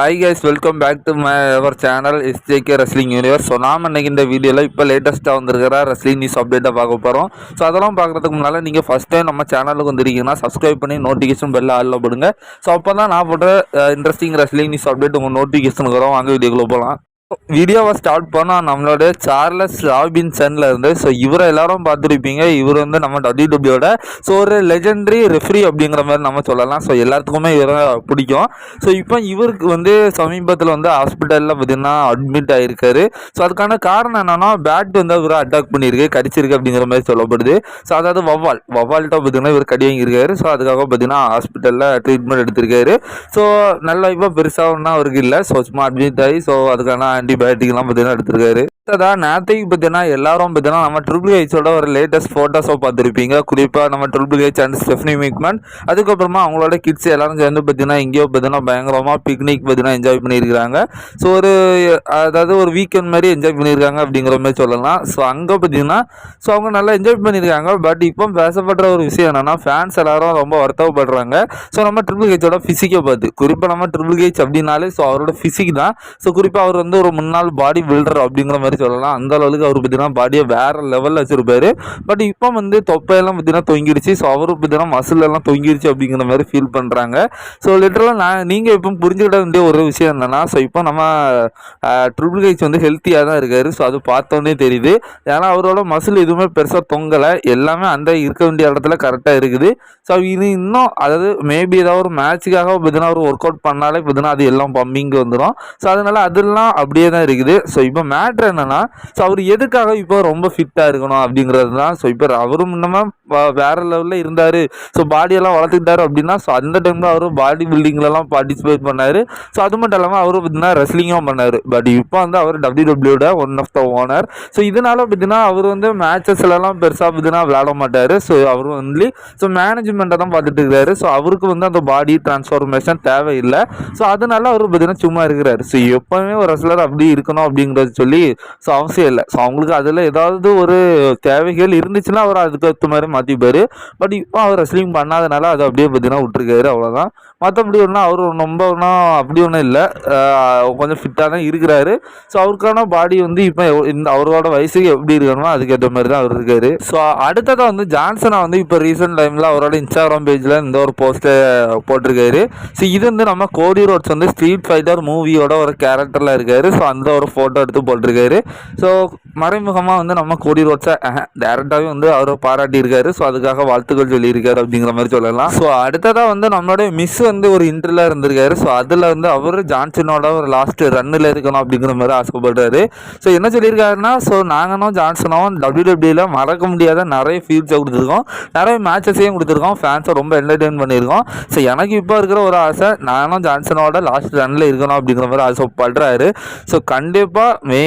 Hi guys welcome back to my our channel SJK wrestling universe so நாம் இன்றைக்கி இந்த வீடியோவில் இப்போ லேட்டஸ்ட்டாக வந்திருக்கிற ரெஸ்லிங் நியூஸ் அப்டேட்டை பார்க்க போகிறோம் ஸோ அதெல்லாம் பார்க்குறதுக்கு முன்னால் நீங்கள் ஃபஸ்ட் டைம் நம்ம சேனலுக்கு வந்திருக்கீங்கன்னா சப்ஸ்கிரைப் பண்ணி நோட்டிஃபிகேஷன் பெல்ல ஆளில் போடுங்க. ஸோ அப்போ தான் நான் போடுற இன்ட்ரெஸ்டிங் ரெஸ்லிங் நியூஸ் அப்டேட் உங்கள் நோட்டிஃபிகேஷன் வரும். வாங்க வீடியோக்குள்ளே போகலாம் வீடியோவை ஸ்டார்ட் பண்ணால் நம்மளோட சார்லஸ் ராபின்சன்ல இருந்து ஸோ இவரை எல்லாரும் பார்த்துருப்பீங்க. இவர் வந்து நம்ம டபிள்யூடபிள்யூட ஸோ ஒரு லெஜெண்டரி ரெஃப்ரி அப்படிங்கிற மாதிரி நம்ம சொல்லலாம். ஸோ எல்லாத்துக்குமே இவரை பிடிக்கும். ஸோ இப்போ இவருக்கு வந்து சமீபத்தில் வந்து ஹாஸ்பிட்டலில் பார்த்தீங்கன்னா அட்மிட் ஆகிருக்காரு ஸோ அதுக்கான காரணம் என்னன்னா பேட் வந்து இவரை அட்டாக் பண்ணியிருக்கு கடிச்சிருக்கு அப்படிங்கிற மாதிரி சொல்லப்படுது. ஸோ அதாவது வவ்வால் வவ்வால்கிட்ட பார்த்தீங்கன்னா இவர் கடி வாங்கியிருக்காரு. ஸோ அதுக்காக பார்த்தீங்கன்னா ஹாஸ்பிட்டலில் ட்ரீட்மெண்ட் எடுத்திருக்காரு. ஸோ நல்ல இப்போ பெருசாக அவருக்கு இல்லை. ஸோ சும்மா அட்மிட் ஆகி ஸோ அதுக்கான ஆன்டிபயோட்டிக்லாம் பார்த்தீங்கன்னா எடுத்திருக்காரு. அதான் நேத்தைக்கு பார்த்தீங்கன்னா எல்லாரும் பார்த்தீங்கன்னா நம்ம ட்ரிபிள் ஹெச்சோட ஒரு லேட்டஸ்ட் ஃபோட்டோஸோ பார்த்துருப்பீங்க. குறிப்பாக நம்ம Triple H and Stephanie McMahon அதுக்கப்புறமா அவங்களோட கிட்ஸ் எல்லாரும் சேர்ந்து பார்த்தீங்கன்னா இங்கேயோ பார்த்தீங்கன்னா பயங்கரமாக பிக்னிக் பார்த்தீங்கன்னா என்ஜாய் பண்ணியிருக்காங்க ஸோ ஒரு அதாவது ஒரு வீக்கெண்ட் மாதிரி என்ஜாய் பண்ணியிருக்காங்க அப்படிங்கிற மாதிரி சொல்லலாம். ஸோ அங்கே பார்த்தீங்கன்னா ஸோ அவங்க நல்லா என்ஜாய் பண்ணியிருக்காங்க. பட் இப்போ பேசப்படுற ஒரு விஷயம் என்னென்னா ஃபேன்ஸ் எல்லாரும் ரொம்ப வருத்தப்படுறாங்க. ஸோ நம்ம ட்ரிபிள் ஹெச்சோட ஃபிசிக்கை பார்த்து குறிப்பாக நம்ம ட்ரிபிள் ஹெச் அப்படின்னாலே ஸோ அவரோட ஃபிசிக் தான். ஸோ குறிப்பாக அவர் வந்து ஒரு முன்னாள் பாடி பில்டர் அப்படிங்கிற மாதிரி சொல்லலாம். அந்த அளவுக்கு அவர் பார்த்தீங்கன்னா பாடியை வேற லெவலில் வச்சிருப்பாரு. பட் இப்போ வந்து தொப்பையெல்லாம் பார்த்தீங்கன்னா தொங்கிடுச்சு. ஸோ அவரு பார்த்தீங்கன்னா மசில் எல்லாம் தொங்கிடுச்சு அப்படிங்கிற மாதிரி ஃபீல் பண்ணுறாங்க ஸோ லிட்டரலாக நான் நீங்கள் இப்போ புரிஞ்சுக்கிட்ட வேண்டிய ஒரு விஷயம் என்னன்னா ஸோ இப்போ நம்ம ட்ரிபிள் ஹெச் வந்து ஹெல்த்தியாக தான் இருக்கார். ஸோ அது பார்த்தோன்னே தெரியுது. ஏன்னா அவரோட மசில் எதுவுமே பெருசாக தொங்கலை. எல்லாமே அந்த இருக்க வேண்டிய இடத்துல கரெக்டாக இருக்குது. ஸோ இது இன்னும் அதாவது மேபி ஏதாவது ஒரு மேட்சுக்காக பார்த்தீங்கன்னா ஒரு ஒர்க் அவுட் பண்ணாலே பார்த்தீங்கன்னா அது எல்லாம் பம்பிங் வந்துடும் ஸோ அதனால அதெல்லாம் அப்படி அப்படியே தான் இருக்குது. ஸோ இப்போ மேட்ரு என்னன்னா ஸோ அவர் எதுக்காக இப்போ ரொம்ப ஃபிட்டாக இருக்கணும் அப்படிங்கிறது தான். ஸோ இப்போ அவரும் இன்னமும் வேற லெவலில் இருந்தார். ஸோ பாடியெல்லாம் வளர்த்துக்கிட்டாரு அப்படின்னா ஸோ அந்த டைமில் அவர் பாடி பில்டிங்லலாம் பார்ட்டிசிபேட் பண்ணார். ஸோ அது மட்டும் இல்லாமல் அவர் பார்த்தீங்கன்னா ரெஸ்லிங்கும் பண்ணார். பட் இப்போ வந்து அவர் டபிள்யூடபிள்யூட one of the owner so இதனால பார்த்தீங்கன்னா அவர் வந்து மேட்சஸ்லலாம் பெருசாக பார்த்தீங்கன்னா விளையாட மாட்டார். ஸோ அவர் வந்து ஸோ மேனேஜ்மெண்ட்டை தான் பார்த்துட்டு இருக்காரு. ஸோ அவருக்கு வந்து அந்த பாடி டிரான்ஸ்ஃபார்மேஷன் தேவையில்லை. ஸோ அதனால அவர் பார்த்தீங்கன்னா சும்மா இருக்கிறாரு. ஸோ எப்போவுமே ஒரு ரெஸ்லர் அப்படி இருக்கணும் அப்படிங்கிறது சொல்லி ஸோ அவசியம் இல்லை. ஸோ அவங்களுக்கு அதில் ஏதாவது ஒரு தேவைகள் இருந்துச்சுன்னா அவர் அதுக்கு ஏற்ற மாதிரி மாற்றிப்பார் பட் இப்போ அவர் ரெஸ்லிங் பண்ணாதனால அதை அப்படியே பார்த்தீங்கன்னா விட்டுருக்காரு. அவ்வளோதான் மற்றபடி ஒன்றும் அவர் ரொம்ப ஒன்றும் அப்படி ஒன்றும் இல்லை. கொஞ்சம் ஃபிட்டாக தான் இருக்கிறாரு. ஸோ அவருக்கான பாடி வந்து இப்போ இந்த அவரோட வயசுக்கு எப்படி இருக்கணுமோ அதுக்கேற்ற மாதிரி தான் அவர் இருக்காரு. ஸோ அடுத்ததாக வந்து ஜான்சனை வந்து இப்போ ரீசெண்ட் டைமில் அவரோட இன்ஸ்டாகிராம் பேஜில் இந்த ஒரு போஸ்ட்டை போட்டிருக்காரு. ஸோ இது வந்து நம்ம கோடி ரோட்ஸ் வந்து ஸ்ட்ரீட் ஃபைட்டர் மூவியோட ஒரு கேரக்டரில் இருக்காரு. ஸோ அந்த ஒரு ஃபோட்டோ எடுத்து போட்டிருக்காரு. ஸோ மறைமுகமாக வந்து நம்ம கோடி ரோட்ஸை டேரெக்டாகவே வந்து அவர் பாராட்டியிருக்காரு. ஸோ அதுக்காக வாழ்த்துக்கள் சொல்லியிருக்காரு அப்படிங்கிற மாதிரி சொல்லலாம். ஸோ அடுத்ததாக வந்து நம்மளுடைய மிஸ் வந்து ஒரு இன்டர்ல இருந்திருக்காரு. ஸோ அதில் வந்து அவர் ஜான்சனோட ஒரு லாஸ்ட் ரன்னில் இருக்கணும் அப்படிங்கிற மாதிரி ஆசைப்படுறாரு. ஸோ என்ன சொல்லியிருக்காருன்னா ஸோ நாங்களும் ஜான்சனும் டபிள்யூடபிள்யூல மறக்க முடியாத நிறைய ஃபீல்ஸை கொடுத்துருக்கோம். நிறைய மேட்சஸையும் கொடுத்துருக்கோம். ஃபேன்ஸை ரொம்ப என்டர்டெயின் பண்ணியிருக்கோம். ஸோ எனக்கு இப்போ இருக்கிற ஒரு ஆசை நானும் ஜான்சனோட லாஸ்ட் ரன்னில் இருக்கணும் அப்படிங்கிற மாதிரி ஆசைப்படுறாரு. ஸோ கண்டிப்பாக மே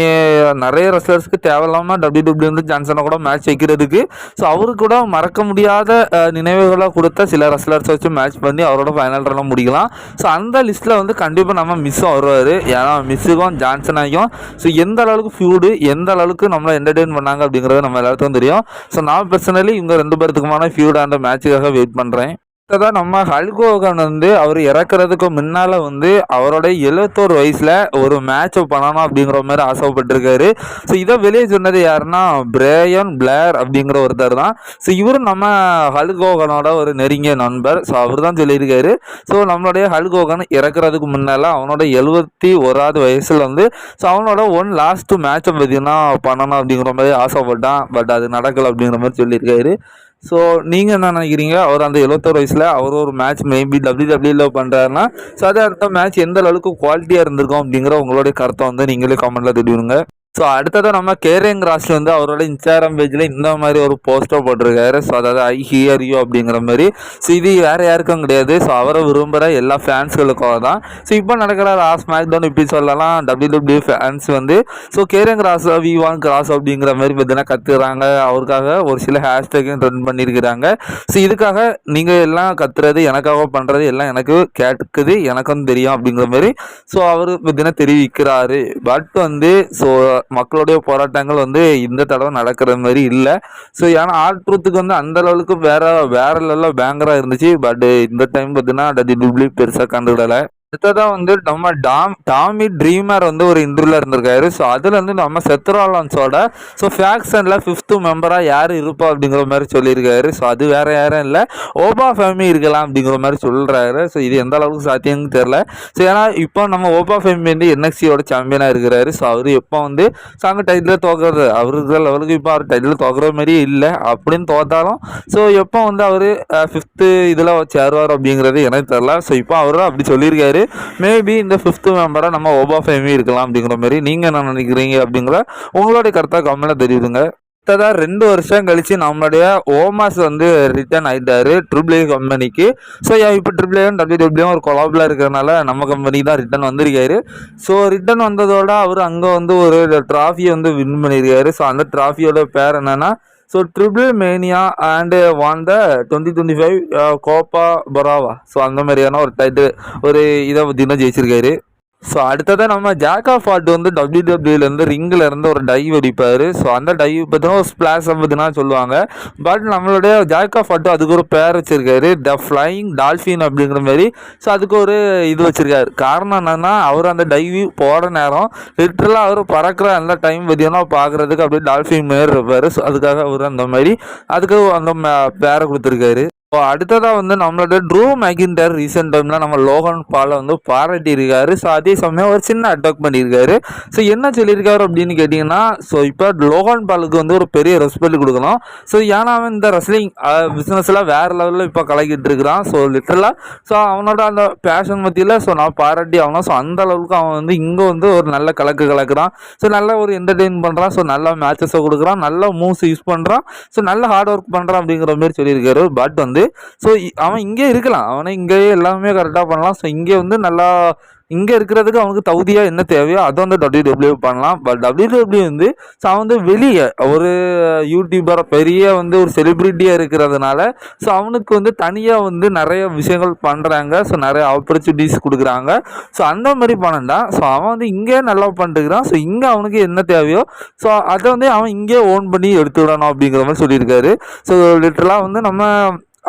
நிறைய ரெஸ்லர்ஸ்க்கு தேவையில்லாமல் டபிள்யூடபிள்யூ வந்து ஜான்சனை கூட மேட்ச் வைக்கிறதுக்கு ஸோ அவருக்கு கூட மறக்க முடியாத நினைவுகளாக கொடுத்த சில ரெஸ்லர்ஸ் வச்சு மேட்ச் பண்ணி அவரோட ஃபைனல் ரன்னை முடிக்கலாம். ஸோ அந்த லிஸ்ட்டில் வந்து கண்டிப்பாக நம்ம மிஸ்ஸும் வருவார். ஏன்னா மிஸ்ஸுக்கும் ஜான்சனாகும் ஸோ எந்த அளவுக்கு ஃபியூடு எந்த அளவுக்கு நம்மளை என்டர்டெயின் பண்ணாங்க அப்படிங்கிறது நம்ம எல்லாத்துக்கும் தெரியும். ஸோ நான் பர்சனலி இவங்க ரெண்டு பேர்த்துக்குமான ஃபியூட் அந்த மேட்சுக்காக வெயிட் பண்ணுறேன் தான் நம்ம ஹல்கோகன் வந்து அவர் இறக்குறதுக்கு முன்னால் வந்து அவரோட எழுபத்தோரு வயசில் ஒரு மேட்ச் பண்ணணும் அப்படிங்கிற மாதிரி ஆசைப்பட்டிருக்காரு. ஸோ இதை வெளியே சொன்னது யாருன்னா பிரேயன் பிளேர் அப்படிங்கிற ஒருத்தர் தான். ஸோ இவரும் நம்ம ஹல்கோகனோட ஒரு நெருங்கிய நண்பர். ஸோ அவர் தான் சொல்லியிருக்காரு. ஸோ நம்மளுடைய ஹல்கோகன் இறக்குறதுக்கு முன்னால் அவனோட எழுபத்தி ஓராவது வயசில் வந்து ஸோ அவனோட ஒன் லாஸ்ட்டு மேட்சை பார்த்தீங்கன்னா பண்ணணும் அப்படிங்கிற மாதிரி ஆசைப்பட்டான். பட் அது நடக்கலை அப்படிங்கிற மாதிரி சொல்லியிருக்காரு. ஸோ நீங்கள் என்ன நினைக்கிறீங்க? அவர் அந்த எழுபத்தோரு வயசில் அவர் ஒரு மேட்ச் மேபி டபிள்யூ டபிள்யூல பண்ணுறாருன்னா ஸோ அதே அந்த மேட்ச் எந்த அளவுக்கு குவாலிட்டியாக இருந்திருக்கும் அப்படிங்கிற உங்களுடைய கருத்தை வந்து நீங்களே கமெண்ட்டில் தெரிவிங்க ஸோ அடுத்ததாக நம்ம கேரிங் ராஸ் வந்து அவரோட இன்ஸ்டாகிராம் பேஜில் இந்த மாதிரி ஒரு போஸ்டர் போட்டிருக்காரு. ஸோ அதாவது ஐ ஹியர் யூ அப்படிங்கிற மாதிரி. ஸோ இது வேறு யாருக்கும் கிடையாது. ஸோ அவரை விரும்புகிற எல்லா ஃபேன்ஸ்களுக்காக தான். ஸோ இப்போ நடக்கிற லாஸ்ட் மேட்ச் தான் இப்படி சொல்லலாம். டபிள்யூ டபிள்யூ ஃபேன்ஸ் வந்து so Karrion Kross we want Kross அப்படிங்கிற மாதிரி பார்த்தீங்கன்னா கத்துறாங்க. அவருக்காக ஒரு சில ஹேஷ்டேக்கும் ரன் பண்ணியிருக்கிறாங்க ஸோ இதுக்காக நீங்கள் எல்லாம் கத்துறது எனக்காக பண்ணுறது எல்லாம் எனக்கு கேட்குது எனக்கும் தெரியும் அப்படிங்கிற மாதிரி. ஸோ அவர் பார்த்தீங்கன்னா தெரிவிக்கிறாரு. பட் வந்து ஸோ மக்களுடைய போராட்டங்கள் வந்து இந்த தடவை நடக்கிற மாதிரி இல்லை. ஸோ ஏன்னா ஆல் ட்ரூத்துக்கு வந்து அந்த அளவுக்கு வேற வேற லெவலில் பேங்கராக இருந்துச்சு. பட் இந்த டைம் பார்த்தீங்கன்னா டபிள்யூ பெருசாக கண்டுவிடலை அடுத்ததான் வந்து நம்ம டாம் டாமி ட்ரீமர் வந்து ஒரு இன்டர்வியூல இருந்திருக்காரு. ஸோ அதில் வந்து நம்ம செத்ராலான்ஸோட ஸோ ஃபேக்ஷனில் ஃபிஃப்த்து மெம்பராக யார் இருப்பா அப்படிங்கிற மாதிரி சொல்லியிருக்காரு. ஸோ அது வேற யாரும் இல்லை. ஓபா ஃபேமி இருக்கலாம் அப்படிங்கிற மாதிரி சொல்கிறாரு ஸோ இது எந்த அளவுக்கு சாத்தியம்னு தெரில ஸோ ஏன்னா இப்போ நம்ம ஓபா ஃபேமி வந்து என்எக்சியோட சாம்பியனாக இருக்கிறாரு. ஸோ அவர் எப்போ வந்து ஸோ அங்கே டைட்டில் தோக்குறது? அவருக்கு லெவலுக்கு இப்போ அவர் டைட்டில் தோக்குற மாதிரியே இல்லை. அப்படின்னு தோத்தாலும் ஸோ எப்போ வந்து அவர் ஃபிஃப்த்து இதில் சேருவார் அப்படிங்கிறது எனக்கு தெரில ஸோ இப்போ அவரும் அப்படி சொல்லியிருக்காரு. மேபி இந்த ஃபிஃப்த்து மெம்பராக நம்ம ஓபா ஃபேமி இருக்கலாம் அப்படிங்கிற மாதிரி நீங்கள் என்ன நினைக்கிறீங்க அப்படிங்கிற உங்களுடைய கருத்தாக கம்மியில் தெரியுதுங்க. அடுத்ததாக ரெண்டு வருஷம் கழித்து நம்மளுடைய ஓமாஸ் வந்து ரிட்டர்ன் ஆகிட்டார் ட்ரிபிள் ஏ கம்பெனிக்கு ஸோ இப்போ ட்ரிபிள் ஏ டபிள்யூ டபிள்யூ ஒரு கொலாபில் இருக்கிறனால நம்ம கம்பெனி தான் ரிட்டர்ன் வந்திருக்காரு. ஸோ ரிட்டர்ன் வந்ததோட அவர் அங்கே வந்து ஒரு ட்ராஃபியை வந்து வின் பண்ணியிருக்காரு ஸோ அந்த ட்ராஃபியோட பேர் என்னென்னா so triple mania and won the twenty twenty five Koppa பராவா ஸோ அந்த மாதிரியான ஒரு டைட்டில் ஒரு இதை பற்றினா ஜெயிச்சிருக்காரு. ஸோ அடுத்ததாக நம்ம ஜாக்கா ஃபாட் வந்து டபிள்யூடபிள்யூலேருந்து ரிங்கில் இருந்து ஒரு டைவ் அடிப்பார். ஸோ அந்த டைவ் பார்த்தீங்கன்னா ஒரு ஸ்பிளாஷ் அப்படின்னா சொல்லுவாங்க. பட் நம்மளுடைய ஜாக்கா ஃபாட்டு அதுக்கு ஒரு பேர் வச்சுருக்காரு. த ஃப்ளைங் டால்ஃபின் அப்படிங்கிற மாதிரி. ஸோ அதுக்கு ஒரு இது வச்சுருக்காரு. காரணம் என்னென்னா அவர் அந்த டைவ் போகிற நேரம் லிட்டரலாக அவர் பறக்கிற அந்த டைம் பார்த்தீங்கன்னா பார்க்குறதுக்கு அப்படியே டால்ஃபின் மாரி இருப்பார். ஸோ அதுக்காக அவர் அந்த மாதிரி அதுக்கு அந்த பேரை கொடுத்துருக்காரு. இப்போ அடுத்ததாக வந்து நம்மளோட ட்ரூ மேகிண்டர் ரீசெண்ட் டைமில் நம்ம லோகன் பாலை வந்து பாராட்டியிருக்காரு. ஸோ அதே சமயம் ஒரு சின்ன அட்டாக் பண்ணியிருக்காரு. ஸோ என்ன சொல்லியிருக்காரு அப்படின்னு கேட்டிங்கன்னா ஸோ இப்போ லோகன் பாலுக்கு வந்து ஒரு பெரிய ரெஸ்பெக்ட் கொடுக்கணும் ஸோ ஏன்னா அவன் இந்த ரெஸ்லிங் பிஸ்னஸில் வேறு லெவலில் இப்போ கலக்கிட்டு இருக்கிறான். ஸோ லிட்டரலாக ஸோ அவனோட அந்த பேஷன் மத்தியில் ஸோ நான் பாராட்டி ஆகணும். ஸோ அந்த அளவுக்கு அவன் வந்து இங்கே வந்து ஒரு நல்ல கலக்கு கலக்குறான். ஸோ நல்ல ஒரு என்டர்டெயின் பண்ணுறான் ஸோ நல்ல மேட்சஸை கொடுக்குறான். நல்ல மூவ்ஸ் யூஸ் பண்ணுறான் ஸோ நல்ல ஹார்ட் ஒர்க் பண்ணுறான் அப்படிங்கிற மாதிரி சொல்லியிருக்காரு. பட் வந்து ஸோ அவன் இங்கே இருக்கலாம். அவனை இங்கேயே எல்லாமே கரெக்டாக பண்ணலாம். ஸோ இங்கே வந்து நல்லா இங்கே இருக்கிறதுக்கு அவனுக்கு தகுதியாக என்ன தேவையோ அதை வந்து டபிள்யூ டபிள்யூ பண்ணலாம். பட் டபிள்யூ டபிள்யூ வந்து ஸோ அவன் வந்து வெளியே ஒரு யூடியூபர் பெரிய வந்து ஒரு செலிப்ரிட்டியாக இருக்கிறதுனால ஸோ அவனுக்கு வந்து தனியாக வந்து நிறைய விஷயங்கள் பண்ணுறாங்க ஸோ நிறைய ஆப்பர்ச்சுனிட்டிஸ் கொடுக்குறாங்க. ஸோ அந்த மாதிரி பண்ணண்டா ஸோ அவன் வந்து இங்கே நல்லா பண்ணிட்டுக்கிறான் ஸோ இங்கே அவனுக்கு என்ன தேவையோ ஸோ அதை வந்து அவன் இங்கே ஓன் பண்ணி எடுத்து விடணும் அப்படிங்கிற மாதிரி சொல்லியிருக்காரு. ஸோ லிட்டரலாக வந்து நம்ம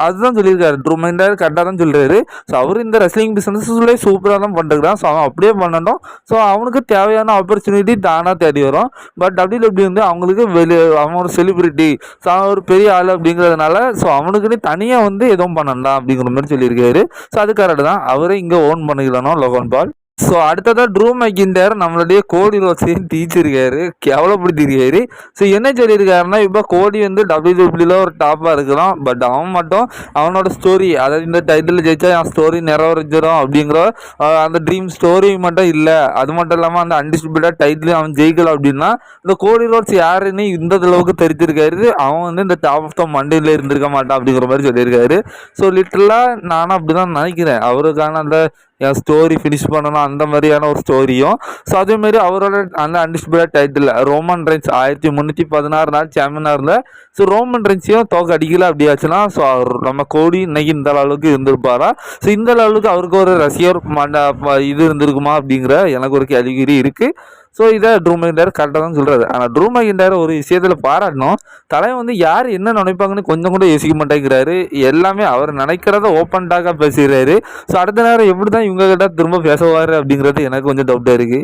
அதுதான் சொல்லியிருக்காரு. ட்ரூ மைண்டர் கரெக்டாக தான் சொல்கிறாரு ஸோ அவர் இந்த ரெஸ்லிங் பிஸ்னஸ்லேயே சூப்பராக தான் பண்ணுறான் ஸோ அவன் அப்படியே பண்ணட்டும். ஸோ அவனுக்கு தேவையான ஆப்பர்ச்சுனிட்டி தானாக தேடி வரும். பட் டபிள்யூ டபிள்யூ வந்து அவங்களுக்கு வெளி அவன் ஒரு செலிபிரிட்டி ஸோ அவன் ஒரு பெரிய ஆள் அப்படிங்கிறதுனால ஸோ அவனுக்குன்னு தனியாக வந்து எதுவும் பண்ணலாம் அப்படிங்கிற மாதிரி சொல்லியிருக்காரு. ஸோ அது கரெக்டு தான் அவரே இங்கே ஓன் பண்ணிக்கலானோ லோகன் பால். ஸோ அடுத்ததாக ட்ரூ மைக்கிண்டர் நம்மளுடைய கோடி ரோஸையும் தீச்சிருக்காரு. கேவலப்படுத்திருக்காரு. ஸோ என்ன சொல்லியிருக்காருன்னா இப்போ கோடி வந்து டபிள்யூ டபிள்யூல ஒரு டாப்பாக இருக்கலாம். பட் அவன் மட்டும் அவனோட ஸ்டோரி அதாவது இந்த டைட்டில் ஜெயிச்சா என் ஸ்டோரி நிறைவேறிச்சிடும் அப்படிங்கிற அந்த ட்ரீம் ஸ்டோரி மட்டும் இல்லை. அது மட்டும் இல்லாமல் அந்த அன்டிஸ்பியூட்டட் டைட்டில் அவன் ஜெயிக்கல அப்படின்னா இந்த கோடி ரோட்ஸ் யாருன்னு இந்த அளவுக்கு தெரிஞ்சிருக்காரு. அவன் வந்து இந்த டாப் ஆஃப் த மண்டையில் இருந்திருக்க மாட்டான் அப்படிங்கிற மாதிரி சொல்லியிருக்காரு. ஸோ லிட்டலாக நானும் அப்படி தான் நினைக்கிறேன். அவருக்கான அந்த என் ஸ்டோரி ஃபினிஷ் பண்ணணும் அந்த மாதிரியான ஒரு ஸ்டோரியும் ஸோ அதேமாரி அவரோட அந்த அன்டிஸ்பியூட்டட் டைட்டில் ரோமன் ரென்ஸ் ஆயிரத்தி முந்நூற்றி பதினாறு நாள் சாம்பியனாக இருந்தால் ஸோ ரோமன் ரென்ஸையும் தோக்க அடிக்கல அப்படியாச்சுன்னா ஸோ அவர் நம்ம கோடி இன்னைக்கு இந்த அளவுக்கு இருந்திருப்பாரா? ஸோ இந்த அளவுக்கு அவருக்கு ஒரு ரசிகர் மண்ட இது இருந்திருக்குமா அப்படிங்கிற எனக்கு ஒரு கேள்விக்குறி இருக்குது ஸோ இதை ட்ரூ மைண்டர் கரெக்டாக தான் சொல்கிறாரு ஆனால் ட்ரூ மைண்டர் ஒரு விஷயத்தில் பாராட்டணும். தலைவன் வந்து யார் என்ன நினைப்பாங்கன்னு கொஞ்சம் கூட யோசிக்க மாட்டேங்கிறாரு. எல்லாமே அவர் நினைக்கிறத ஓப்பன் டாக்காக பேசுகிறாரு ஸோ அடுத்த நேரம் எப்படி தான் இவங்க கிட்ட திரும்ப பேசுவார் அப்படிங்கிறது எனக்கு கொஞ்சம் டவுட்டாக இருக்குது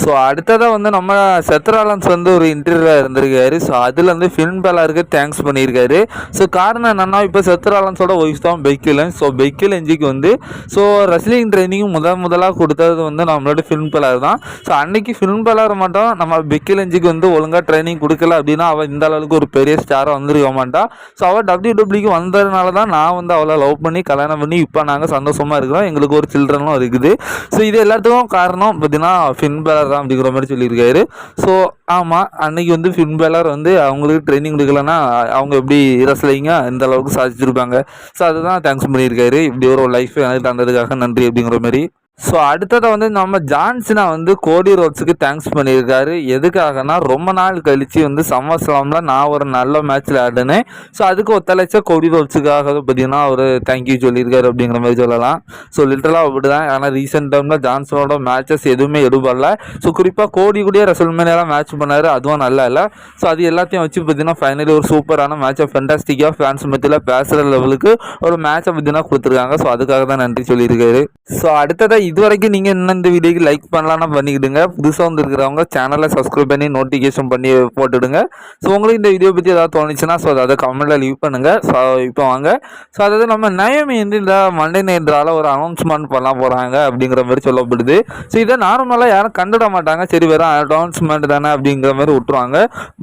ஸோ அடுத்ததாக வந்து நம்ம செத்ராலன்ஸ் வந்து ஒரு இன்டர்வியூவில் இருந்திருக்காரு. ஸோ அதில் வந்து ஃபிலிம் பேலருக்கு தேங்க்ஸ் பண்ணியிருக்காரு ஸோ காரணம் என்னென்னா இப்போ செத்ராலன்ஸோட ஒய்ஃப் தான் பெக்கிலன் ஸோ பெக்கில் எஞ்சிக்கு வந்து ஸோ ரெஸ்லிங் ட்ரைனிங் முதல் முதலாக கொடுத்தது வந்து நம்மளோட ஃபிலிம் பேலர் தான். ஸோ அன்னைக்கு ஃபிலிம் பேலர் மட்டும் நம்ம பெக்கில் எஞ்சிக்கு வந்து ஒழுங்காக ட்ரைனிங் கொடுக்கல அப்படின்னா அவள் இந்த அளவுக்கு ஒரு பெரிய ஸ்டாராக வந்திருக்க மாட்டா. ஸோ அவள் டபிள்யூ டபிள்யூக்கு வந்ததுனால தான் நான் வந்து அவளை லவ் பண்ணி கல்யாணம் பண்ணி இப்போ நாங்கள் சந்தோஷமாக இருக்கிறோம். எங்களுக்கு ஒரு சில்ட்ரனும் இருக்குது. ஸோ இது எல்லாத்துக்கும் காரணம் பார்த்தீங்கன்னா ஃபின் பேலர் தான் அப்படிங்கிற மாதிரி சொல்லியிருக்காரு. ஸோ ஆமாம் அன்னைக்கு வந்து ஃபின் பேலர் வந்து அவங்களுக்கு ட்ரைனிங் கொடுக்கலன்னா அவங்க எப்படி ரசலைங்க இந்த அளவுக்கு சாதிச்சிருப்பாங்க. ஸோ அதுதான் தேங்க்ஸ் பண்ணியிருக்காரு. இப்படி ஒரு லைஃப் எனக்கு தந்ததுக்காக நன்றி அப்படிங்கிற மாதிரி. ஸோ அடுத்ததை வந்து நம்ம ஜான்சினா வந்து கோடி ரோட்ஸுக்கு தேங்க்ஸ் பண்ணியிருக்காரு. எதுக்காகனா ரொம்ப நாள் கழிச்சு வந்து சம்மர் நான் ஒரு நல்ல மேட்ச்சில் ஆடினேன். ஸோ அதுக்கு ஒத்துழைச்ச கோடி ரோட்ஸுக்காக பார்த்தீங்கன்னா அவர் தேங்க்யூ சொல்லியிருக்காரு அப்படிங்கிற மாதிரி சொல்லலாம். ஸோ லிட்டரலாக அப்படி தான் ஆனால் ரீசெண்ட் டைமில் ஜான்சனோட மேட்சஸ் எதுவுமே எடுபடல. ஸோ குறிப்பாக கோடி கூடயே ரசல்மேலாம் மேட்ச் பண்ணார். அதுவும் நல்லா இல்லை. ஸோ அது எல்லாத்தையும் வச்சு பார்த்தீங்கன்னா ஃபைனலி ஒரு சூப்பரான மேட்சை ஃபென்டாஸ்டிக்காக ஃபேன்ஸ் மத்தியில் பேசுகிற லெவலுக்கு ஒரு மேட்சை பார்த்தீங்கன்னா கொடுத்துருக்காங்க. ஸோ அதுக்காக தான் நன்றி சொல்லியிருக்காரு. ஸோ அடுத்ததை இது வரைக்கும் நீங்கள் இன்னும் இந்த வீடியோக்கு லைக் பண்ணலாம்னா பண்ணிக்கிடுங்க. புதுசாக வந்துருக்கிறவங்க சேனலை சப்ஸ்கிரைப் பண்ணி நோட்டிஃபிகேஷன் பண்ணி போட்டுடுங்க. ஸோ உங்களுக்கு இந்த வீடியோ பற்றி ஏதாவது தோணுச்சுன்னா ஸோ அதை கமெண்ட்டில் லீவ் பண்ணுங்கள் ஸோ இப்போ வாங்க. ஸோ அதாவது நம்ம நயமி வந்து இந்த மண்டே நைட்ரால ஒரு அனௌன்ஸ்மெண்ட் பண்ண போகிறாங்க அப்படிங்கிற மாதிரி சொல்லப்படுது. ஸோ இதை நார்மலாக யாரும் கண்டுட மாட்டாங்க. சரி வெறும் அனௌன்ஸ்மெண்ட் தானே அப்படிங்கிற மாதிரி விட்டுருவாங்க.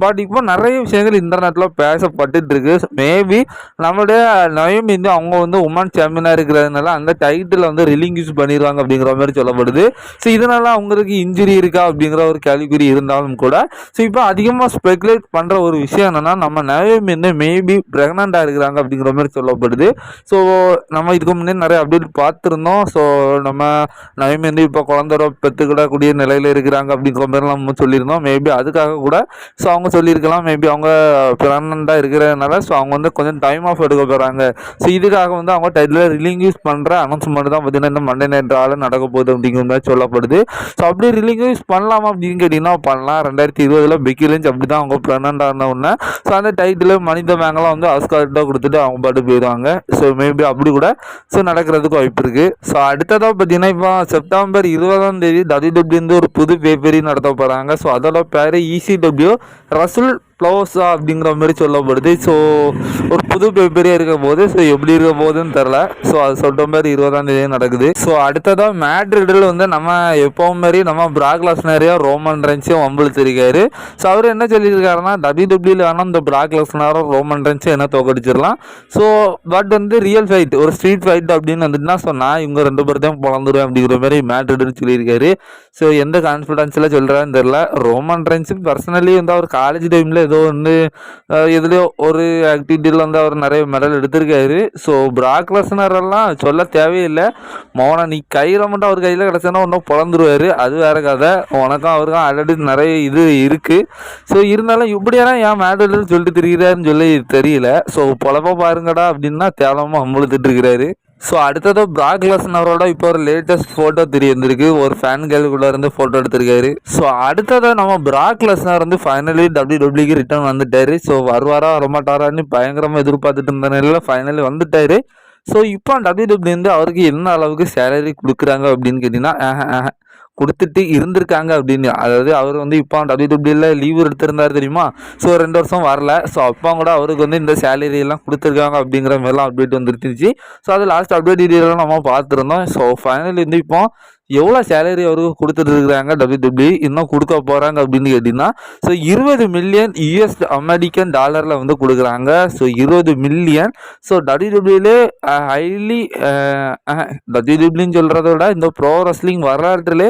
பட் இப்போ நிறைய விஷயங்கள் இன்டர்நெட்டில் பேசப்பட்டுட்டு இருக்கு. மேபி நம்மளுடைய நயம் வந்து அவங்க வந்து உமன் சாம்பியனாக இருக்கிறதுனால அந்த டைட்டில் வந்து ரிலீங்கியூஸ் பண்ணிடுவாங்க அப்படிங்கிற மாதிரி சொல்லப்படுது. ஸோ இதனால அவங்களுக்கு இன்ஜுரி இருக்கா அப்படிங்கிற ஒரு கேள்விக்குறி இருந்தாலும் கூட ஸோ இப்போ அதிகமாக ஸ்பெகுலேட் பண்ணுற ஒரு விஷயம் என்னென்னா நம்ம நயம் வந்து மேபி ப்ரெக்னெண்ட்டாக இருக்கிறாங்க அப்படிங்கிற மாதிரி சொல்லப்படுது. ஸோ நம்ம இதுக்கு முன்னே நிறைய அப்டேட் பார்த்துருந்தோம். ஸோ நம்ம நயம் வந்து இப்போ குழந்தை பெற்றுக்கிடக்கூடிய நிலையில் இருக்கிறாங்க அப்படிங்கிற மாதிரி நம்ம சொல்லியிருந்தோம். மேபி அதுக்காக கூட ஸோ அவங்க சொல்லியிருக்கலாம். மேபி அவங்க ப்ரெக்னெண்ட்டாக இருக்கிறதுனால ஸோ அவங்க வந்து கொஞ்சம் டைம் ஆஃப் எடுக்க போகிறாங்க ஸோ இதுக்காக வந்து அவங்க டைட்டில் ரிலீங்கியூஸ் பண்ணுற அனௌன்ஸ்மெண்ட் தான் பார்த்தீங்கன்னா இந்த மண்டே நைட் ஆள் நடக்க போகுது அப்படிங்கிற மாதிரி சொல்லப்படுது. ஸோ அப்படி ரிலீங்கியூஸ் பண்ணலாமா அப்படின்னு கேட்டிங்கன்னா பண்ணலாம். ரெண்டாயிரத்தி இருபதில் பிக்கி லிஞ்ச் அப்படி தான் அவங்க ப்ரெக்னெண்ட் ஆன உடனே. ஸோ அந்த டைட்டில் மனித மேங்கெல்லாம் வந்து ஆஸ்கார்ட்டாக கொடுத்துட்டு அவங்க பாட்டு போயிடுவாங்க. ஸோ மேபி அப்படி கூட ஸோ நடக்கிறதுக்கு வாய்ப்பு இருக்குது ஸோ அடுத்ததாக பார்த்தீங்கன்னா இப்போ செப்டம்பர் இருபதாம் தேதி டபிள்யூ வந்து ஒரு புது பேப்பரி நடத்த போகிறாங்க ஸோ அதோட பேர் இசிடபிள்யூ ரசுல் ஃப்ளவர்ஸா அப்படிங்கிற மாதிரி சொல்லப்படுது. ஸோ ஒரு புது பேப்பரே இருக்க போது ஸோ எப்படி இருக்க போகுதுன்னு தெரில ஸோ அது சொல்கிற மாதிரி இருபதாம் தேதி நடக்குது. ஸோ அடுத்ததாக மேட்ரிடில் வந்து நம்ம எப்பவும் மாதிரி நம்ம பிராக்லாஸ் நிறையா ரோமன் ரென்ஸையும் வம்பிழுத்திருக்காரு. ஸோ அவர் என்ன சொல்லியிருக்காருன்னா டபிள்யூ டபிள்யூல வேணால் இந்த பிராக்லாஸ் நேரம் ரோமன் ரென்ஸும் என்ன தோக்கடிச்சிடலாம் ஸோ பட் வந்து ரியல் ஃபைட் ஒரு ஸ்ட்ரீட் ஃபைட் அப்படின்னு வந்துட்டுனா சொன்னால் இவங்க ரெண்டு பேர்த்தையும் பிறந்துருவேன் அப்படிங்கிற மாதிரி மேட்ரிடுன்னு சொல்லியிருக்காரு. ஸோ எந்த கான்ஃபிடன்ஸில் சொல்கிறான்னு தெரில ரோமன் ரென்ஸுக்கு பர்சனலி வந்து அவர் காலேஜ் டைமில் ஏதோ ஒன்று எதுலேயோ ஒரு ஆக்டிவிட்டியில் வந்து அவர் நிறைய மெடல் எடுத்திருக்காரு. ஸோ பிராக் எல்லாம் சொல்ல தேவையில்லை. மோனா நீ கையில் மட்டும் அவர் கையில் கிடச்சோன்னா ஒன்றும் பிறந்துருவார் அது வேறு கதை. உனக்கும் அவருக்கும் ஆல்ரெடி நிறைய இது இருக்குது ஸோ இருந்தாலும் இப்படியெல்லாம் ஏன் மேடல் சொல்லிட்டு திரிகிறாருன்னு சொல்லி தெரியல. ஸோ பொழப்ப பாருங்கடா அப்படின்னா தேவலமாக அம்பளத்துட்டு இருக்கிறாரு. ஸோ அடுத்தது பிராக் லெஸ்னரோட இப்போ ஒரு லேட்டஸ்ட் ஃபோட்டோ தெரியந்திருக்கு ஒரு ஃபேன் கேளுக்குள்ள இருந்து ஃபோட்டோ எடுத்திருக்காரு. ஸோ அடுத்தது நம்ம பிராக் லெஸ்னர் வந்து ஃபைனலி டபிள்யூ டபிள்யூக்கு ரிட்டர்ன் வந்துட்டாரு. ஸோ வருவாரா வரமாட்டாரான்னு பயங்கரமாக எதிர்பார்த்துட்டு இருந்த நிலையில் ஃபைனலி வந்துட்டாரு. ஸோ இப்போ டபிள்யூ டபிள்யூ வந்து அவருக்கு என்ன அளவுக்கு சேலரி கொடுக்குறாங்க அப்படின்னு கேட்டிங்கன்னா கொடுத்துட்டு இருந்திருக்காங்க அப்படின்னு. அதாவது அவர் வந்து இப்போ டபிள்யூ டபிள்யூல லீவ் எடுத்திருந்தார் தெரியுமா? ஸோ ரெண்டு வருஷம் வரல. ஸோ அப்போ கூட அவருக்கு வந்து இந்த சேலரி எல்லாம் கொடுத்துருக்காங்க அப்படிங்கிற மாதிரிலாம் அப்டேட் வந்துருந்துச்சு. ஸோ அது லாஸ்ட் அப்டேட் டீட்டெயிலாம் நம்ம பார்த்துருந்தோம். ஸோ ஃபைனலி வந்து இப்போ எவ்வளோ சேலரி அவருக்கு கொடுத்துட்டு இருக்கிறாங்க டபிள்யூ டபிள்யூ இன்னும் கொடுக்க போகிறாங்க அப்படின்னு கேட்டிங்கன்னா ஸோ இருபது மில்லியன் யூஎஸ் அமெரிக்கன் டாலரில் வந்து கொடுக்குறாங்க. ஸோ இருபது மில்லியன் ஸோ டபிள்யூ டபிள்யூலே ஹைலி டபிள்யூ டபிள்யூன்னு சொல்கிறத விட இந்த ப்ரோ ரெஸ்லிங் வரலாற்றுலே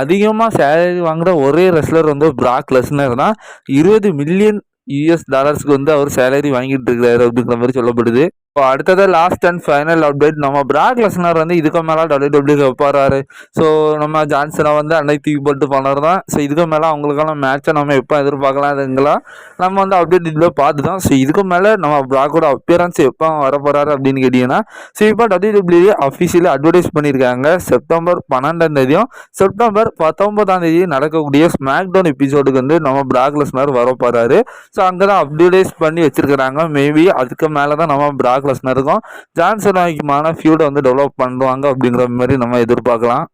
அதிகமாக சேலரி வாங்குகிற ஒரே ரெஸ்லர் வந்து பிராக் லெஸ்னர் தான். இருபது மில்லியன் யூஎஸ் டாலர்ஸ்க்கு வந்து அவர் சேலரி வாங்கிட்டு இருக்கிறாரு அப்படிங்கிற மாதிரி சொல்லப்படுது. இப்போ அடுத்தது லாஸ்ட் அண்ட் ஃபைனல் அப்டேட் நம்ம பிராக் லெஸ்னர் வந்து இதுக்கு மேலே டபிள்யூ டபிள்யூ வைப்பாரு ஸோ நம்ம ஜான்சனை வந்து அன்னைக்கு தூக்கி போட்டு பண்ணது தான். ஸோ இதுக்கு மேலே அவங்களுக்கான மேட்சை நம்ம எப்போ எதிர்பார்க்கலாம் அதுங்களா நம்ம வந்து அப்டேட் இதில் பார்த்து தான் ஸோ இதுக்கு மேலே நம்ம பிராக்கோட அப்பியரன்ஸ் எப்போ வர போகிறாரு அப்படின்னு கேட்டிங்கன்னா ஸோ இப்போ டபிள்யூ டபிள்யூ அஃபிஷியலி அட்வர்டைஸ் பண்ணியிருக்காங்க. செப்டம்பர் பன்னெண்டாம் தேதியும் செப்டம்பர் பத்தொன்பதாம் தேதி நடக்கக்கூடிய ஸ்மாக் டவுன் எபிசோடுக்கு வந்து நம்ம பிராக் லெஸ்னர் வர போகிறாரு ஸோ அங்கே தான் அப்டேடைஸ் பண்ணி வச்சிருக்கிறாங்க. மேபி அதுக்கு மேலே தான் நம்ம பிராக் லெஸ்னர் இருக்கும். ஜான்சன் ஆகியமான ஃபியூடை வந்து டெவலப் பண்ணுவாங்க அப்படிங்கிற மாதிரி நம்ம எதிர்பார்க்கலாம்.